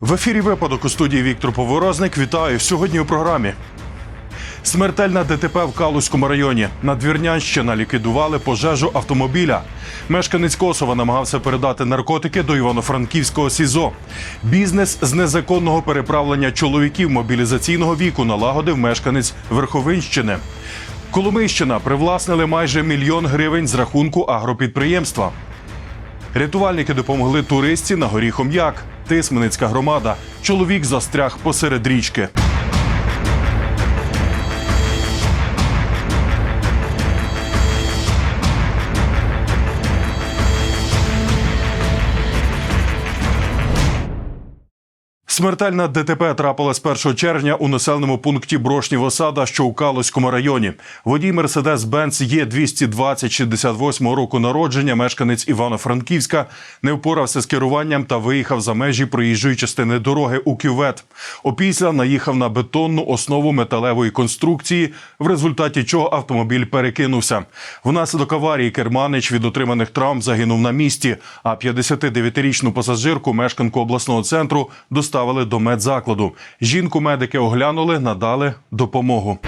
В ефірі випадок у студії Віктор Поворозник. Вітаю сьогодні у програмі. Смертельна ДТП в Калузькому районі. Надвірнянщина ліквідували пожежу автомобіля. Мешканець Косова намагався передати наркотики до Івано-Франківського СІЗО. Бізнес з незаконного переправлення чоловіків мобілізаційного віку налагодив мешканець Верховинщини. Коломийщина привласнили майже мільйон гривень з рахунку агропідприємства. Рятувальники допомогли туристці на горі Хом'як. Тисменицька громада. Чоловік застряг посеред річки. Смертельна ДТП трапилась 1 червня у населеному пункті Брошнів Осада, що у Калузькому районі. Водій Мерседес Бенц є 220 68 року народження. Мешканець Івано-Франківська не впорався з керуванням та виїхав за межі проїжджої частини дороги у кювет. Опісля наїхав на бетонну основу металевої конструкції, в результаті чого автомобіль перекинувся. Внаслідок аварії керманич від отриманих травм загинув на місці. А 59-річну пасажирку мешканку обласного центру доставили до медзакладу. Жінку медики оглянули, надали допомогу.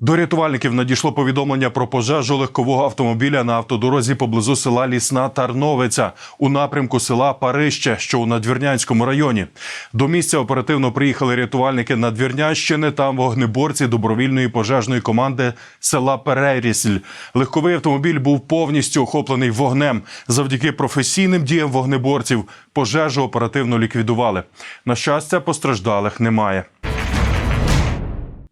До рятувальників надійшло повідомлення про пожежу легкового автомобіля на автодорозі поблизу села Лісна Тарновиця у напрямку села Парище, що у Надвірнянському районі. До місця оперативно приїхали рятувальники Надвірнянщини та вогнеборці добровільної пожежної команди села Перерісль. Легковий автомобіль був повністю охоплений вогнем. Завдяки професійним діям вогнеборців пожежу оперативно ліквідували. На щастя, постраждалих немає.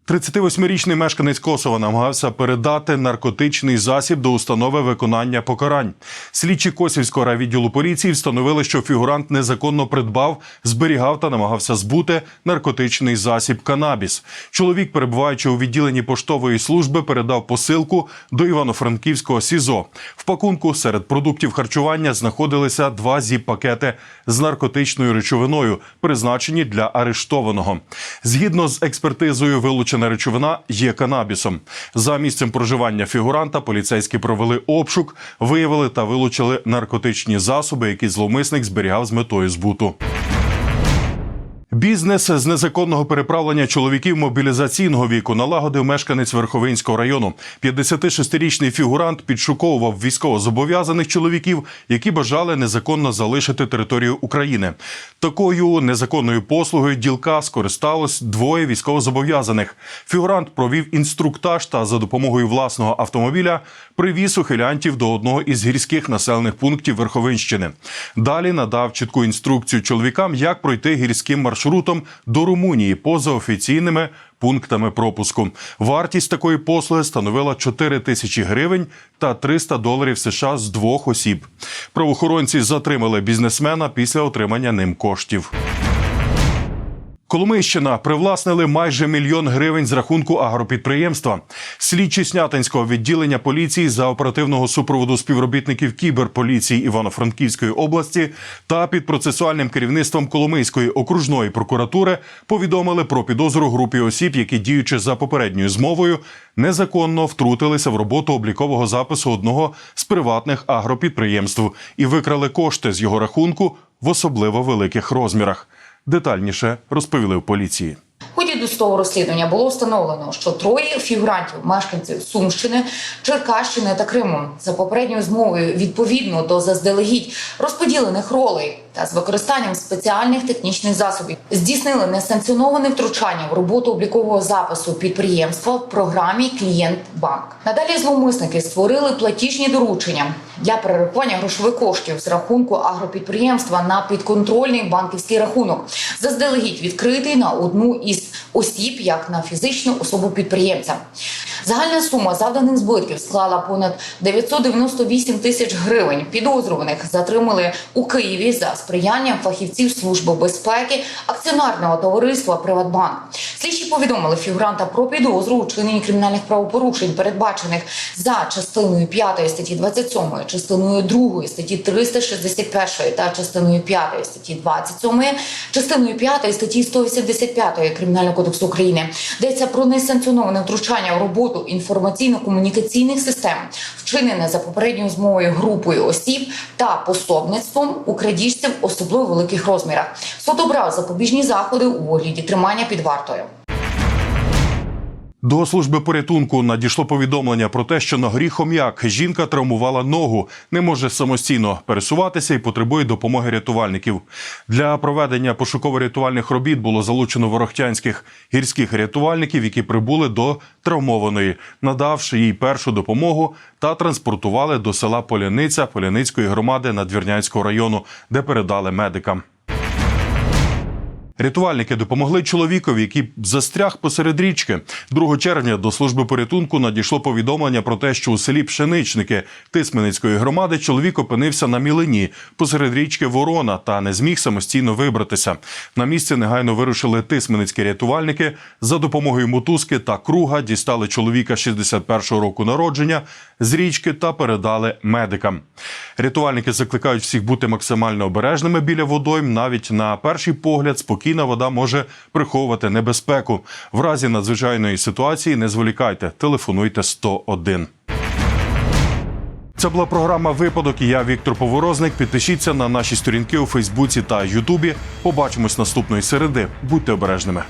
38-річний мешканець Косова намагався передати наркотичний засіб до установи виконання покарань. Слідчі Косівського райвідділу поліції встановили, що фігурант незаконно придбав, зберігав та намагався збути наркотичний засіб канабіс. Чоловік, перебуваючи у відділенні поштової служби, передав посилку до Івано-Франківського СІЗО. В пакунку серед продуктів харчування знаходилися два зіп-пакети з наркотичною речовиною, призначені для арештованого. Згідно з експертизою, вилучена речовина є канабісом. За місцем проживання фігуранта поліцейські провели обшук, виявили та вилучили наркотичні засоби, які зловмисник зберігав з метою збуту. Бізнес з незаконного переправлення чоловіків мобілізаційного віку налагодив мешканець Верховинського району. 56-річний фігурант підшуковував військовозобов'язаних чоловіків, які бажали незаконно залишити територію України. Такою незаконною послугою ділка скористалось двоє військовозобов'язаних. Фігурант провів інструктаж та за допомогою власного автомобіля привіз ухилянтів до одного із гірських населених пунктів Верховинщини. Далі надав чітку інструкцію чоловікам, як пройти гірським маршрутом до Румунії поза офіційними пунктами пропуску. Вартість такої послуги становила 4 тисячі гривень та 300 доларів США з двох осіб. Правоохоронці затримали бізнесмена після отримання ним коштів. Коломийщина привласнили майже мільйон гривень з рахунку агропідприємства. Слідчі Снятинського відділення поліції за оперативного супроводу співробітників кіберполіції Івано-Франківської області та під процесуальним керівництвом Коломийської окружної прокуратури повідомили про підозру групі осіб, які діючи за попередньою змовою, незаконно втрутилися в роботу облікового запису одного з приватних агропідприємств і викрали кошти з його рахунку в особливо великих розмірах. Детальніше розповіли в поліції. В ході досудового розслідування було встановлено, що троє фігурантів, мешканців Сумщини, Черкащини та Криму, за попередньою змовою відповідно до заздалегідь розподілених ролей та з використанням спеціальних технічних засобів здійснили несанкціоноване втручання в роботу облікового запису підприємства в програмі Клієнт Банк. Надалі зловмисники створили платіжні доручення для перерахування грошових коштів з рахунку агропідприємства на підконтрольний банківський рахунок, заздалегідь відкритий на одну із осіб як на фізичну особу підприємця. Загальна сума завданих збитків склала понад 998 тисяч гривень. Підозрюваних затримали у Києві за сприянням фахівців служби безпеки акціонарного товариства Приватбанк. Слідчі повідомили фігуранта про підозру у чиненні кримінальних правопорушень, передбачених за частиною 5 статті 27, частиною 2 статті 361 та частиною 5 статті 27, частиною 5 статті 185 Кримінального кодексу України. Йдеться про несанкціоноване втручання в роботу інформаційно-комунікаційних систем, вчинене за попередньою змовою групою осіб та пособництвом у крадіжців особливо великих розмірах. Суд обрав запобіжні заходи у вигляді тримання під вартою. До служби порятунку надійшло повідомлення про те, що на горі Хом'як жінка травмувала ногу, не може самостійно пересуватися і потребує допомоги рятувальників. Для проведення пошуково-рятувальних робіт було залучено ворохтянських гірських рятувальників, які прибули до травмованої, надавши їй першу допомогу та транспортували до села Поляниця Поляницької громади Надвірнянського району, де передали медикам. Рятувальники допомогли чоловікові, який застряг посеред річки. 2 червня до служби порятунку надійшло повідомлення про те, що у селі Пшеничники Тисменницької громади чоловік опинився на мілині посеред річки Ворона та не зміг самостійно вибратися. На місце негайно вирушили тисменницькі рятувальники. За допомогою мотузки та круга дістали чоловіка 61-го року народження з річки та передали медикам. Рятувальники закликають всіх бути максимально обережними біля водойм. Навіть на перший погляд спокійна вода може приховувати небезпеку. В разі надзвичайної ситуації не зволікайте, телефонуйте 101. Це була програма Випадок. Я Віктор Поворозник. Підпишіться на наші сторінки у Фейсбуці та Ютубі. Побачимось наступної середи. Будьте обережними.